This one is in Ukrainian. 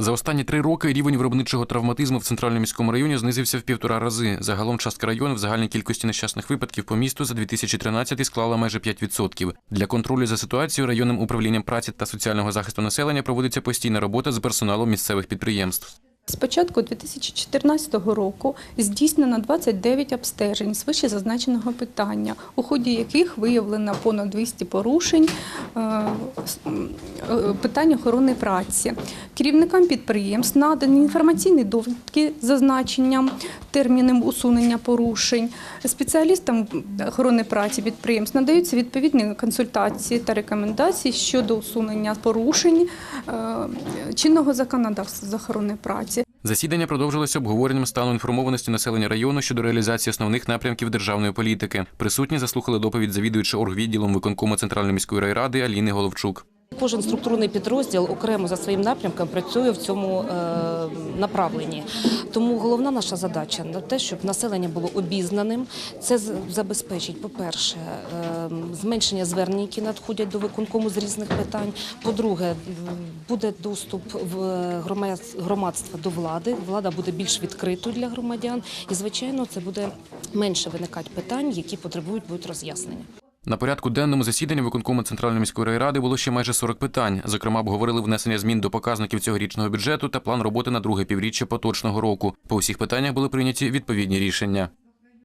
За останні три роки рівень виробничого травматизму в центральному міському районі знизився в півтора рази. Загалом частка району в загальній кількості нещасних випадків по місту за 2013 склала майже 5%. Для контролю за ситуацією районним управлінням праці та соціального захисту населення проводиться постійна робота з персоналом місцевих підприємств. З початку 2014 року здійснено 29 обстежень з вище зазначеного питання, у ході яких виявлено понад 200 порушень е, е, питань охорони праці. Керівникам підприємств надані інформаційні довідки з зазначенням терміном усунення порушень. Спеціалістам охорони праці підприємств надаються відповідні консультації та рекомендації щодо усунення порушень е, чинного законодавства з охорони праці. Засідання продовжилося обговоренням стану інформованості населення району щодо реалізації основних напрямків державної політики. Присутні заслухали доповідь завідуючи оргвідділом виконкому Центральної міської райради Аліни Головчук. Кожен структурний підрозділ окремо за своїм напрямком працює в цьому е, направленні. Тому головна наша задача на те, щоб населення було обізнаним. Це забезпечить, по-перше, е, зменшення звернень, які надходять до виконкому з різних питань. По-друге, буде доступ в громадства до влади. Влада буде більш відкритою для громадян, і звичайно, це буде менше виникати питань, які потребують будуть роз'яснення. На порядку денному засіданні виконкому Центральної міської райради було ще майже 40 питань. Зокрема, обговорили внесення змін до показників цьогорічного бюджету та план роботи на друге півріччя поточного року. По усіх питаннях були прийняті відповідні рішення.